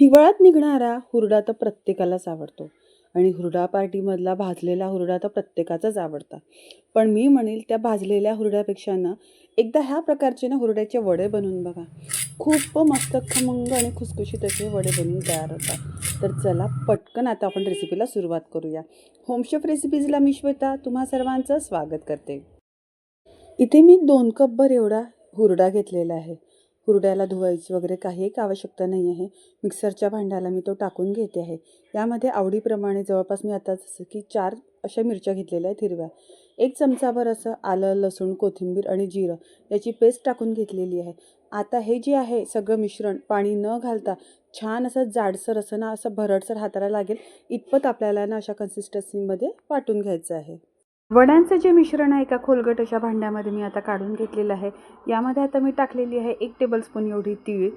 हिवाळ्यात निघणारा हुरडा तर प्रत्येकालाच आवडतो. आणि हुरडा पार्टीमधला भाजलेला हुरडा तर प्रत्येकाचाच आवडता. पण मी म्हणेल त्या भाजलेल्या हुरड्यापेक्षा ना एकदा ह्या प्रकारचे ना हुरड्याचे वडे बनवून बघा. खूप मस्त खमंग आणि खुसखुशीत असे वडे बनवून तयार होतात. तर चला पटकन आता आपण रेसिपीला सुरुवात करूया. होमशेफ रेसिपीजला मी श्वेता तुम्हा सर्वांचं स्वागत करते. इथे मी दोन कपभर एवढा हुरडा घेतलेला आहे. कुरड्याला धुवायची वगैरे काही एक आवश्यकता नाही आहे. मिक्सरच्या भांड्याला मी तो टाकून घेते आहे. यामध्ये आवडीप्रमाणे जवळपास मी आता जसं की चार अशा मिरच्या घेतलेल्या आहेत हिरव्या. एक चमचाभर असं आलं लसूण कोथिंबीर आणि जिरं याची पेस्ट टाकून घेतलेली आहे. आता हे जे आहे सगळं मिश्रण पाणी न घालता छान असं जाडसर असं ना असं भरडसर हाताला लागेल इतपत आपल्याला ना अशा कन्सिस्टन्सीमध्ये वाटून घ्यायचं आहे. वड्यांचं जे मिश्रण आहे एका खोलगट अशा भांड्यामध्ये मी आता काढून घेतलेलं आहे. यामध्ये आता मी टाकलेली आहे एक टेबलस्पून एवढी तीळ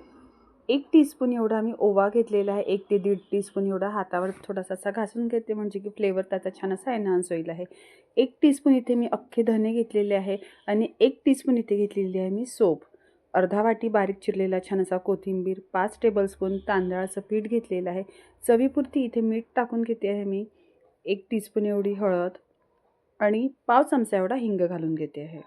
एक टीस्पून एवढा मी ओवा घेतलेला आहे एक ते दीड टीस्पून एवढा हातावर थोडासा असा घासून घेते म्हणजे की फ्लेवर त्याचा छान असा एनहान्स होईल आहे. एक टीस्पून इथे मी अख्खे धने घेतलेले आहे आणि एक टीस्पून इथे घेतलेली आहे मी सोप. अर्धा वाटी बारीक चिरलेला छान असा कोथिंबीर पाच टेबलस्पून तांदळाचं पीठ घेतलेलं आहे. चवीपुरती इथे मीठ टाकून घेते आहे मी. एक टीस्पून एवढी हळद आणि पाव चमचा एवढा हिंग घालून घेते आहे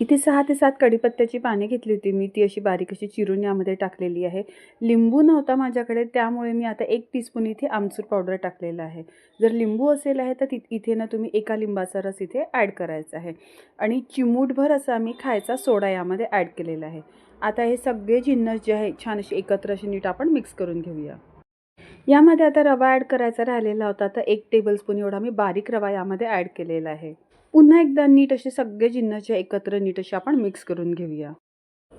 इथे सहा ते सात कढीपत्त्याची पाने घेतली होती मी. ती अशी बारीक अशी चिरून यामध्ये टाकलेली आहे. लिंबू नव्हता माझ्याकडे त्यामुळे मी आता एक टीस्पून इथे आमचूर पावडर टाकलेला आहे. जर लिंबू असेल आहे तर ति इथे ना तुम्ही एका लिंबाचा रस इथे ॲड करायचा आहे. आणि चिमूटभर असा आम्ही खायचा सोडा यामध्ये ॲड केलेला आहे. आता हे सगळे जिन्नस जे आहे छान असे एकत्र असे नीट आपण मिक्स करून घेऊया. यामध्ये आता रवा ॲड करायचा राहिलेला होता. तर एक टेबलस्पून एवढा मी बारीक रवा यामध्ये ॲड केलेला आहे. पुन्हा एकदा नीट असे सगळे जिन्नचे एकत्र नीट असे आपण मिक्स करून घेऊया.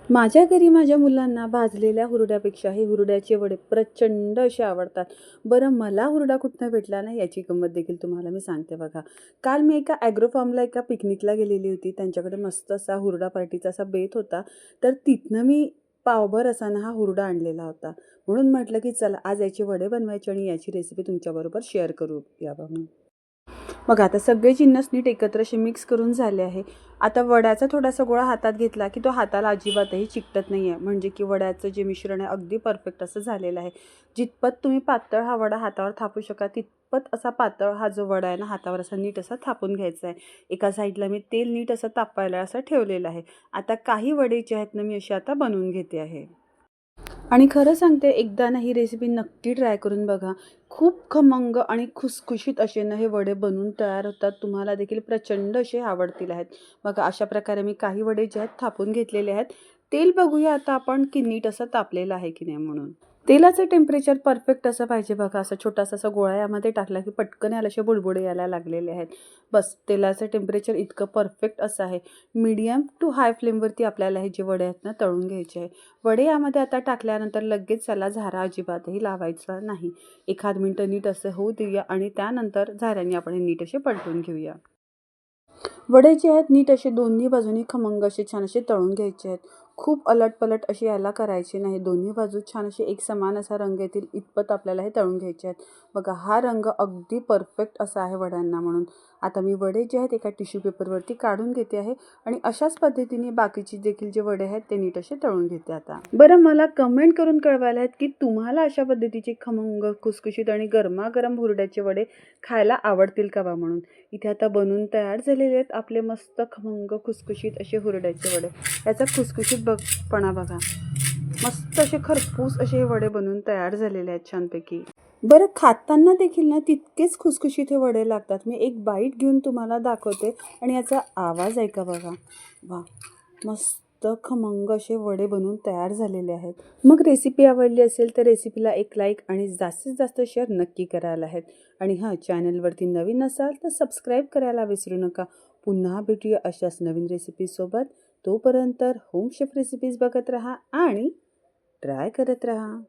माझ्या घरी माझ्या मुलांना भाजलेल्या हुरड्यापेक्षा हे हुरड्याचे वडे प्रचंड असे आवडतात. बरं मला हुरडा कुठनं भेटला नाही याची गंमत देखील तुम्हाला मी सांगते बघा. काल मी एका ॲग्रो फार्मला एका पिकनिकला गेलेली होती. त्यांच्याकडे मस्त असा हुरडा पार्टीचा असा बेत होता. तर तिथनं मी पावभर असाना हा हुरडा आणलेला होता. म्हणून म्हटलं की चला आज याचे वडे बनवायचे आणि याची रेसिपी तुमच्याबरोबर शेअर करू या म्हणून मग आता सगळे जिन्नस नीट एकत्र असे मिक्स करून झाले आहे. आता वड्याचा थोडासा गोळा हातात घेतला की तो हाताला अजिबातही चिकटत नाही आहे म्हणजे की वड्याचं जे मिश्रण आहे अगदी परफेक्ट असं झालेलं आहे. जितपत तुम्ही पातळ हा वडा हातावर थापू शका तितपत असा पातळ हा जो वडा आहे ना हातावर असा नीट असा थापून घ्यायचा आहे. एका साईडला मी तेल नीट असं तापायला असं ठेवलेलं आहे. आता काही वडे जे आहेत ना मी अशी आता बनवून घेते आहे. आणि खरं सांगते एकदा ना ही रेसिपी नक्की ट्राय करून बघा. खूप खमंग आणि खुसखुशीत असे ना हे वडे बनवून तयार होतात. तुम्हाला देखील प्रचंड असे आवडतील आहेत. बघा अशा प्रकारे मी काही वडे जे आहेत थापून घेतलेले आहेत. तेल बघूया आता आपण की नीट असं तापलेलं आहे की नाही म्हणून. तेलाचं टेम्परेचर परफेक्ट असं पाहिजे बघा. असं छोटासा असा गोळा यामध्ये टाकला की पटकन याला असे बुडबुडे यायला लागलेले आहेत. बस तेलाचं टेम्परेचर इतकं परफेक्ट असं आहे. मीडियम टू हाय फ्लेमवरती आपल्याला हे जे वडे आहेत ना तळून घ्यायचे आहे. वडे यामध्ये आता टाकल्यानंतर लगेच त्याला झारा अजिबातही लावायचा नाही. एखाद मिनटं नीट असं होऊ देऊया आणि त्यानंतर झाऱ्याने आपण हे नीट असे पलटून घेऊया. वडे जे आहेत नीट असे दोन्ही बाजूनी खमंग असे छान असे तळून घ्यायचे आहेत. खूप अलट पलट अशी याला करायची नाही. दोन्ही बाजू छान असे एक समान असा रंग येतील इतपत आपल्याला हे तळून घ्यायचे आहेत. बघा हा रंग अगदी परफेक्ट असा आहे वड्यांना म्हणून. आता मी वडे जे आहेत एका टिश्यू पेपरवरती काढून घेते आहे आणि अशाच पद्धतीने बाकीची देखील जे वडे आहेत ते नीट असे तळून घेते आता. बरं मला कमेंट करून कळवायला आहेत की तुम्हाला अशा पद्धतीचे खमंग खुसखुशीत आणि गरमागरम हुरड्याचे वडे खायला आवडतील का बा म्हणून? इथे आता बनून तयार झालेले आहेत आपले मस्त खमंग खुसखुशीत असे हुरड्याचे वडे. याचा खुसखुशीत बघपणा बघा. मस्त असे खरपूस असे हे वडे बनून तयार झालेले आहेत छानपैकी. बरं खाताना देखील ना तितकेच खुसखुशीत हे वडे लागतात. मी एक बाईट घेऊन तुम्हाला दाखवते आणि याचा आवाज ऐका बघा. वा मस्त खमंग असे वडे बनवून तयार झालेले आहेत. मग रेसिपी आवडली असेल तर रेसिपीला एक लाईक आणि जास्तीत जास्त शेअर नक्की करायला आहेत. आणि हां चॅनलवरती नवीन असाल तर सबस्क्राईब करायला विसरू नका. पुन्हा भेटूया अशाच नवीन रेसिपीसोबत तोपर्यंत होम शेफ रेसिपीज बघत राहा आणि ट्राय करत राहा.